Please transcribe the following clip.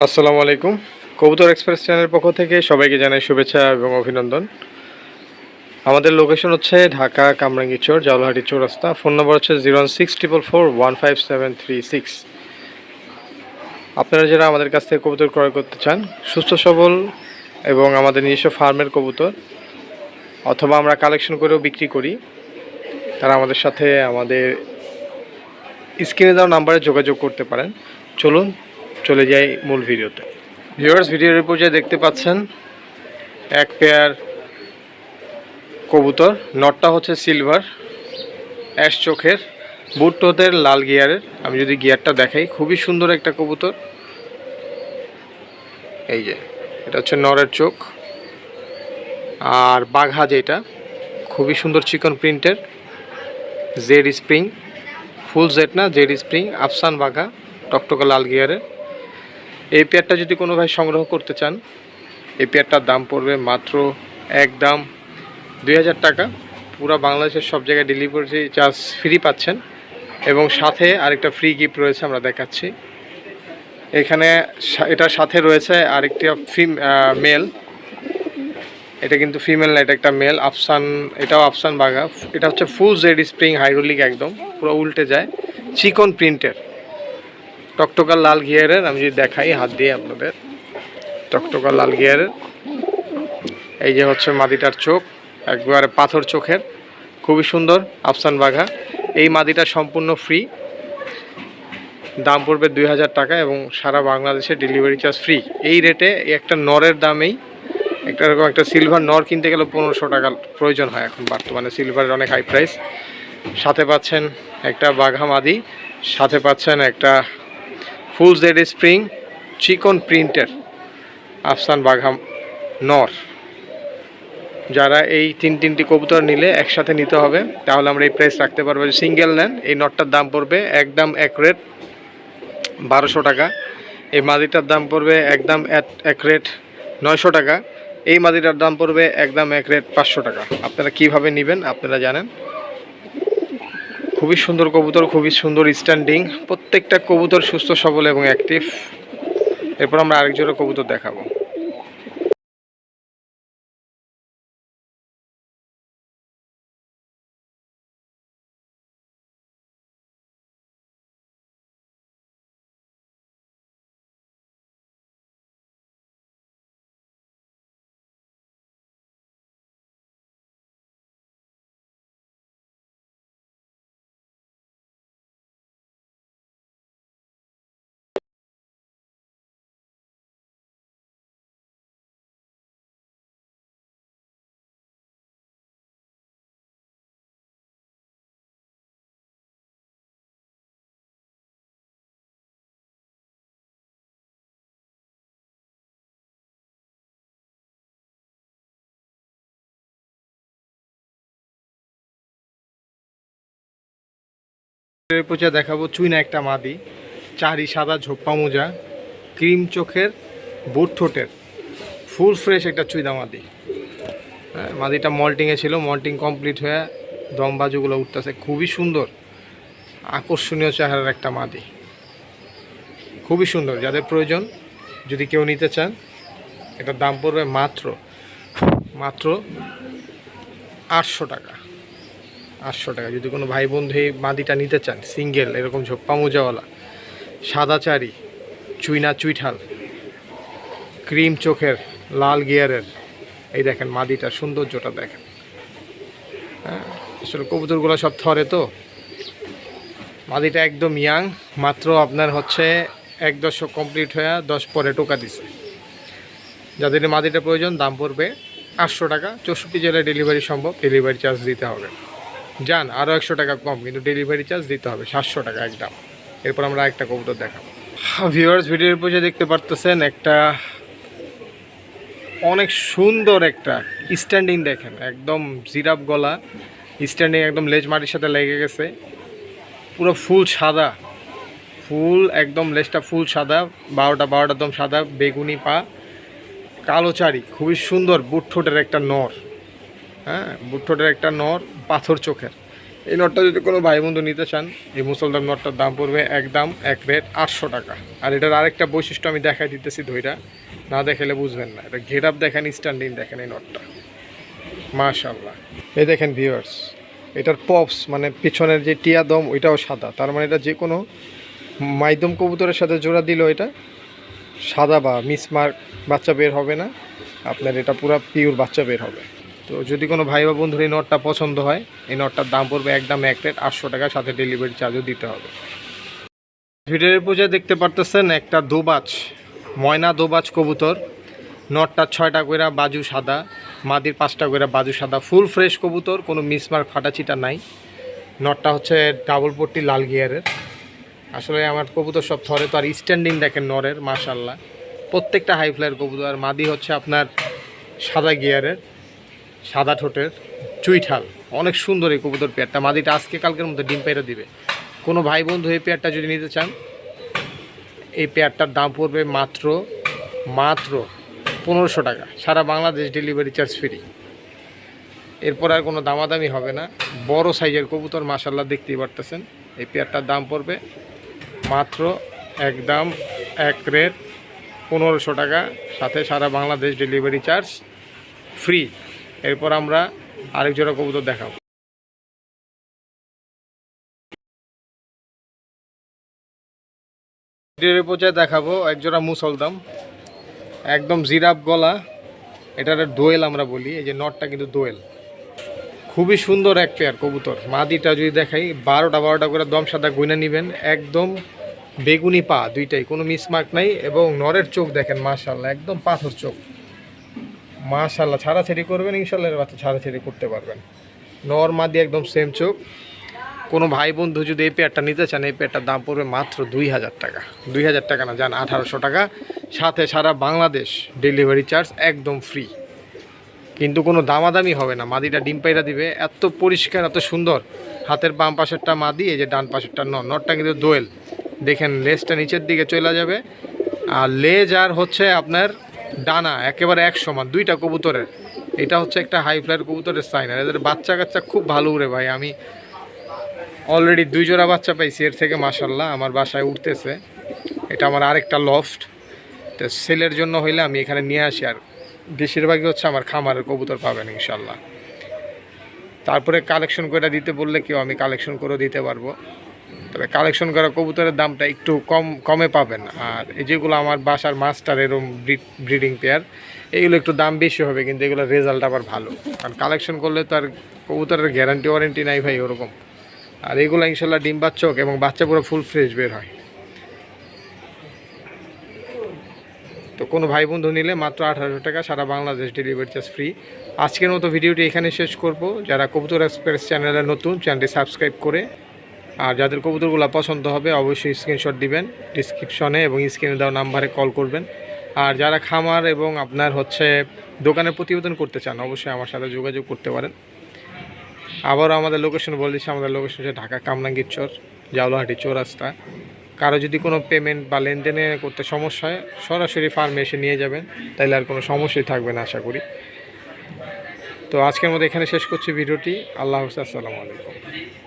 আসসালামু আলাইকুম। কবুতর এক্সপ্রেস চ্যানেলের পক্ষ থেকে সবাইকে জানাই শুভেচ্ছা এবং অভিনন্দন। আমাদের লোকেশন হচ্ছে ঢাকা কামরাঙ্গীচর জালহাটি চৌরাস্তা। ফোন নম্বর হচ্ছে zero one six triple four one five seven three six. আপনারা যারা আমাদের কাছ থেকে কবুতর ক্রয় করতে চান, সুস্থ, সবল এবং আমাদের নিজস্ব ফার্মের কবুতর, অথবা আমরা কালেকশন করেও বিক্রি করি, তারা আমাদের সাথে আমাদের স্ক্রিনে দেওয়া নাম্বারে যোগাযোগ করতে পারেন। চলুন চলে যাই মূল ভিডিওতে। ভিউয়ার্স ভিডিওর উপর যে দেখতে পাচ্ছেন, এক পেয়ার কবুতর নটটা হচ্ছে সিলভার অ্যাশ চোখের বুট টোদের লাল গিয়ারের আমি যদি গিয়ারটা দেখাই, খুবই সুন্দর একটা কবুতর। এই যে, এটা হচ্ছে নরের চোখ। আর বাঘা যেটা, খুবই সুন্দর চিকন প্রিন্টের জেড স্প্রিং ফুল জেড না জেড স্প্রিং আফসান বাঘা, টকটকা লাল গিয়ারের এই পেয়ারটা যদি কোনো ভাই সংগ্রহ করতে চান, এই পেয়ারটার দাম পড়বে মাত্র এক দাম দুই হাজার টাকা। পুরো বাংলাদেশের সব জায়গায় ডেলিভারি চার্জ ফ্রি পাচ্ছেন এবং সাথে আরেকটা ফ্রি গিফট রয়েছে আমরা দেখাচ্ছি। এখানে এটার সাথে রয়েছে আরেকটি ফিম মেল এটা কিন্তু ফিমেল না, এটা একটা মেল আফসান এটাও আফসান বাঘা। এটা হচ্ছে ফুল জেড স্প্রিং হাইড্রোলিক একদম, পুরো উল্টে যায়। চিকন প্রিন্টের টকটকা লাল গিয়ারের, আমি যদি দেখাই হাত দিয়ে আপনাদের, টকটকা লাল গিয়ারের। এই যে হচ্ছে মাদিটার চোখ, একবারে পাথর চোখের, খুবই সুন্দর, আফসান বাঘা। এই মাদিটা সম্পূর্ণ ফ্রি দাম পড়বে দুই হাজার টাকা এবং সারা বাংলাদেশে ডেলিভারি চার্জ ফ্রি এই রেটে একটা নরের দামেই, একটা এরকম একটা সিলভার নর কিনতে গেলে পনেরোশো টাকা প্রয়োজন হয় এখন বর্তমানে সিলভারের অনেক হাই প্রাইস সাথে পাচ্ছেন একটা বাঘা মাদি, সাথে পাচ্ছেন একটা ফুল জেড স্প্রিং, চিকন প্রিন্টের, আফসান বাঘাম নর। যারা এই তিন তিনটি কবুতর নিলে একসাথে নিতে হবে, তাহলে আমরা এই প্রাইস রাখতে পারব সিঙ্গেল নেন। এই নটটার দাম পড়বে একদম এক রেট বারোশো টাকা। এই মাদিটার দাম পড়বে একদম এক- রেট নয়শো টাকা। এই মাদিটার দাম পড়বে একদম এক রেট পাঁচশো টাকা। আপনারা কীভাবে নেবেন আপনারা জানেন। খুবই সুন্দর কবুতর, খুবই সুন্দর স্ট্যান্ডিং প্রত্যেকটা কবুতর সুস্থ, সবল এবং অ্যাক্টিভ এরপর আমরা আরেক জোড়া কবুতর দেখাবো। পূজা দেখাবো চুইনা একটা মাদি চারি সাদা ঝোপ্পা মোজা ক্রিম চোখের বুট ঠোঁটের ফুল ফ্রেশ একটা চুইনা মাদি। হ্যাঁ, মাদিটা মল্টিংয়ে ছিল মল্টিং কমপ্লিট হয়ে দম বাজুগুলো উঠতেছে। খুবই সুন্দর আকর্ষণীয় চেহারার একটা মাদি। খুবই সুন্দর যাদের প্রয়োজন যদি কেউ নিতে চান এটার দাম পড়বে মাত্র মাত্র আটশো টাকা। আটশো টাকা। যদি কোনো ভাই বন্ধু এই মাদিটা নিতে চান, সিঙ্গেল, এরকম ঝোপ্পা মোজাওয়ালা, সাদা চারি চুইনা চুইঠাল, ক্রিম চোখের লাল গিয়ারের, এই দেখেন মাদিটা, সৌন্দর্যটা দেখেন। হ্যাঁ আসলে কবুতরগুলো সব থরে তো। মাদিটা একদম ইয়াং, মাত্র আপনার হচ্ছে এক দশক কমপ্লিট হয়ে দশ পরে টোকা দিছে। যাদের মাদিটা প্রয়োজন, দাম পড়বে আটশো টাকা। চৌষট্টি জেলায় ডেলিভারি সম্ভব, ডেলিভারি চার্জ দিতে হবে। যান আরও একশো টাকা কম, কিন্তু ডেলিভারি চার্জ দিতে হবে, সাতশো টাকা একদম। এরপর আমরা একটা কবুতর দেখাবো। ভিউয়ার্স ভিডিওর যে দেখতে পারতেছেন, একটা অনেক সুন্দর একটা স্ট্যান্ডিং দেখেন, একদম জিরাপ গলা স্ট্যান্ডিং একদম লেজ মাটির সাথে লেগে গেছে, পুরো ফুল সাদা, ফুল একদম লেজটা ফুল সাদা, বারোটা বারোটা একদম সাদা, বেগুনি পা, কালো চারি, খুবই সুন্দর, বুট ঠোঁটের একটা নর। হ্যাঁ বুট ঠোঁটের একটা নর পাথর চোখের। এই নটটা যদি কোনো ভাই বন্ধু নিতে চান, এই মুসলদার নটটার দাম পড়বে একদম এক রেট আটশো টাকা। আর এটার আরেকটা বৈশিষ্ট্য আমি দেখাই দিতেছি ধৈরা না দেখালে বুঝবেন না। এটা ঘের আপ দেখেন স্ট্যান্ডিং দেখেন এই নটটা মাশাল্লাহ এই দেখেন ভিউয়ার্স এটার পপস মানে পিছনের যে টিয়া দম, ওইটাও সাদা। তার মানে এটা যে কোনো মাইদম কবুতরের সাথে জোড়া দিল এটা সাদা বা মিসমার্ক বাচ্চা বের হবে না। আপনার এটা পুরো পিওর বাচ্চা বের হবে। তো যদি কোনো ভাই বা বন্ধুর এই নটটা পছন্দ হয়, এই নটটার দাম পড়বে একদম এক রেট আটশো টাকা, সাথে ডেলিভারি চার্জও দিতে হবে। ভিডিওর পূজায় দেখতে পারতেছেন একটা দোবাজ, ময়না দোবাজ কবুতর। নটটা ছয়টা কইরা বাজু সাদা, মাদির পাঁচটা কইরা বাজু সাদা, ফুল ফ্রেশ কবুতর, কোনো মিসমার্ক ফাটাচিটা নাই। নটটা হচ্ছে ডাবল পট্টি লাল গিয়ারের। আসলে আমার কবুতর সব থরে তো আর স্ট্যান্ডিং দেখেন নরের মাশাল্লাহ প্রত্যেকটা হাই ফ্লাইয়ের কবুতর, আর মাদি হচ্ছে আপনার সাদা গিয়ারের। সাদা ঠোঁটের চুইঠাল। অনেক সুন্দর এই কবুতর পেয়ারটা। মাদিটা আজকে কালকের মধ্যে ডিম পেয়ারা দিবে। কোনো ভাই বন্ধু এই পেয়ারটা যদি নিতে চান, এই পেয়ারটার দাম পড়বে মাত্র মাত্র পনেরোশো টাকা। সারা বাংলাদেশ ডেলিভারি চার্জ ফ্রি এরপর আর কোনো দামাদামি হবে না। বড় সাইজের কবুতর মাসাল্লাহ দেখতেই পারতেছেন। এই পেয়ারটার দাম পড়বে মাত্র একদম এক রেট পনেরোশো টাকা। সাথে সারা বাংলাদেশ ডেলিভারি চার্জ ফ্রি এরপর আমরা আরেক জোড়া কবুতর দেখাবো। পর্যায়ে দেখাবো এক জোড়া মুসলদম একদম জিরাপ গলা, এটার দোয়েল আমরা বলি, এই যে নটটা কিন্তু দোয়েল। খুবই সুন্দর এক পেয়ার কবুতর। মাদিটা যদি দেখাই, বারোটা বারোটা করে দম সাদা গুইনা নেবেন, একদম বেগুনি পা দুইটাই, কোনো মিসমার্ক নাই এবং নরের চোখ দেখেন মাশাল্লাহ একদম পাথর চোখ। মাশাল্লাহ ছাড়াছাড়ি করবেন ইনশাল্লাহ বাচ্চা ছাড়াছাড়ি করতে পারবেন। নর মাদি একদম সেম চোখ। কোনো ভাই বন্ধু যদি এই পেয়ারটা নিতে চান, এই পেয়ারটার দাম পড়বে মাত্র দুই হাজার টাকা। দুই হাজার টাকা না যান আঠারোশো টাকা। সাথে সারা বাংলাদেশ ডেলিভারি চার্জ একদম ফ্রি কিন্তু কোনো দামাদামি হবে না। মাদিটা ডিম পাইরা দিবে। এত পরিষ্কার, এত সুন্দর। হাতের বাম পাশেরটা মাদি, এই যে ডান পাশেরটা নর। নরটা কিন্তু দোয়েল। দেখেন লেজটা নিচের দিকে চলে যাবে। আর লেজ আর হচ্ছে আপনার ডানা, একেবারে এক সমান, দুইটা কবুতরের। এটা হচ্ছে একটা হাই ফ্লাইয়ের কবুতরের সাইন আর এদের বাচ্চা কাচ্চা খুব ভালো উড়ে ভাই। আমি অলরেডি দুই জোড়া বাচ্চা পাইছি, এর থেকে মাসাল্লাহ আমার বাসায় উঠতেছে এটা আমার আরেকটা লফট তো সেলের জন্য হইলে আমি এখানে নিয়ে আসি, আর বেশিরভাগই হচ্ছে আমার খামারের কবুতর পাবেন ইনশাল্লাহ তারপরে কালেকশন করে দিতে বললে কেউ আমি কালেকশন করে দিতে পারব। তবে কালেকশন করা কবুতরের দামটা একটু কম, কমে পাবেন। আর এই যেগুলো আমার বাসার মাস্টার এরম ব্রিডিং পেয়ার এইগুলো একটু দাম বেশি হবে, কিন্তু এগুলোর রেজাল্ট আবার ভালো। কারণ কালেকশন করলে তো আর কবুতরের গ্যারান্টি ওয়ারেন্টি নাই ভাই ওরকম। আর এগুলো ইনশাল্লাহ ডিম বাচ্চক এবং বাচ্চা পুরো ফুল ফ্রেশ বের হয়। তো কোনো ভাই বন্ধু নিলে মাত্র আঠারোশো টাকা, সারা বাংলাদেশ ডেলিভারি চার্জ ফ্রি আজকের মতো ভিডিওটি এখানে শেষ করব। যারা কবুতর এক্সপ্রেস চ্যানেলে নতুন চ্যানেলটি সাবস্ক্রাইব করে আর যাদের কবুতরগুলো পছন্দ হবে, অবশ্যই স্ক্রিনশট দিবেন ডিসক্রিপশনে এবং স্ক্রিনে দেওয়া নাম্বারে কল করবেন। আর যারা খামার এবং আপনার হচ্ছে দোকানে প্রতিবেদন করতে চান, অবশ্যই আমার সাথে যোগাযোগ করতে পারেন। আবারও আমাদের লোকেশন বলে দিচ্ছি, আমাদের লোকেশন হচ্ছে ঢাকা কামরাঙ্গীর চর জাউলাহাটি চৌরাস্তা। কারও যদি কোনো পেমেন্ট বা লেনদেনে করতে সমস্যা হয়, সরাসরি ফার্মে এসে নিয়ে যাবেন, তাইলে আর কোনো সমস্যাই থাকবে না, আশা করি। তো আজকের মতো এখানে শেষ করছি ভিডিওটি। আল্লাহ হাফিজ, আসসালামু আলাইকুম।